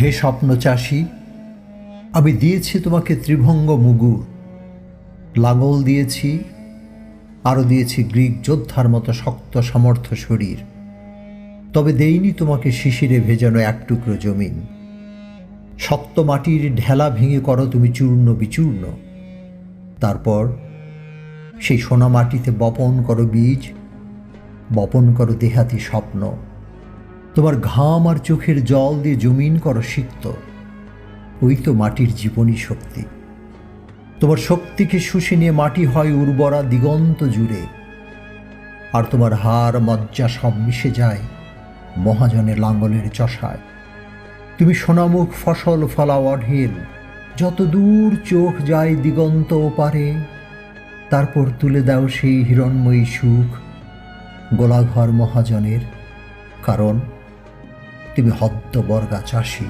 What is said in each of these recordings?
হে স্বপ্ন চাষি, আমি দিয়েছি তোমাকে ত্রিভঙ্গ মুগুর। লাঙল দিয়েছি আরও দিয়েছি গ্রিক যোদ্ধার মতো শক্ত সমর্থ শরীর। তবে দেইনি তোমাকে শিশিরে ভেজানো এক টুকরো জমিন। শক্ত মাটির ঢেলা ভেঙে করো তুমি চূর্ণ বিচূর্ণ। তারপর সেই সোনা মাটিতে বপন করো বীজ, বপন করো দেহাতি স্বপ্ন। তোমার ঘাম আর চোখের জল দিয়ে জমিন করো সিক্ত। ওই তো মাটির জীবনী শক্তি। তোমার শক্তিকে শুষে নিয়ে মাটি হয় উর্বরা দিগন্ত জুড়ে। আর তোমার হার মজ্জা সব মিশে যায় মহাজনের লাঙ্গলের চষায়। তুমি সোনামুখ ফসল ফলাও অঢেল। যত দূর চোখ যায় দিগন্ত পারে তারপর তুলে দাও সেই হিরণময়ী সুখ গোলাঘর মহাজনের। কারণ তুমি হদ্দ বর্গা চাষি।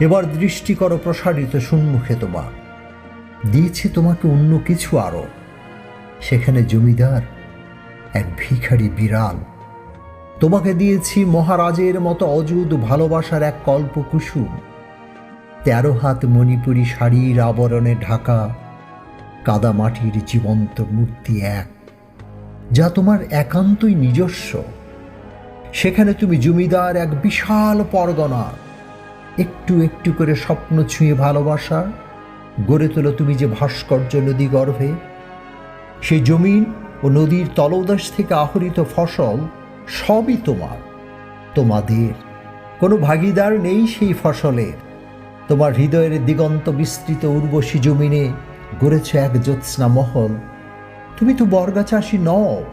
এবার দৃষ্টি করো প্রসারিত সম্মুখে তোমার। দিয়েছে তোমাকে অন্য কিছু আরও। সেখানে জমিদার, এক ভিখারি বিড়াল। তোমাকে দিয়েছি মহারাজের মতো অযুত ভালোবাসার এক কল্প কুসুম। তেরো হাত মণিপুরি শাড়ির আবরণে ঢাকা, কাদা মাটির জীবন্ত মূর্তি এক, যা তোমার একান্তই নিজস্ব। সেখানে তুমি জমিদার এক বিশাল পরগনা। একটু একটু করে স্বপ্ন ছুঁয়ে ভালোবাসা, গড়ে তোলো তুমি যে ভাস্কর্য নদী গর্ভে সেই জমিন ও নদীর তলদেশ থেকে আহরিত ফসল সবই তোমার। তোমাদের, কোনো ভাগিদার নেই সেই ফসলের। তোমার হৃদয়ের দিগন্ত বিস্তৃত উর্বশী জমিনে গড়েছ এক জ্যোৎস্না মহল। তুমি তো বর্গা চাষি নও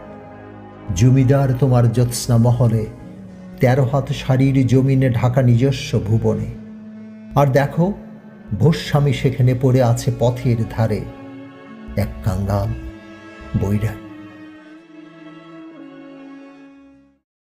জমিদার তোমার জ্যোৎস্না মহলে, তেরো হাত শাড়ির জমিনে ঢাকা নিজস্ব ভুবনে। আর দেখো, ভোস্বামী সেখানে পড়ে আছে পথের ধারে। এক কাঙ্গাল বৈরাগ।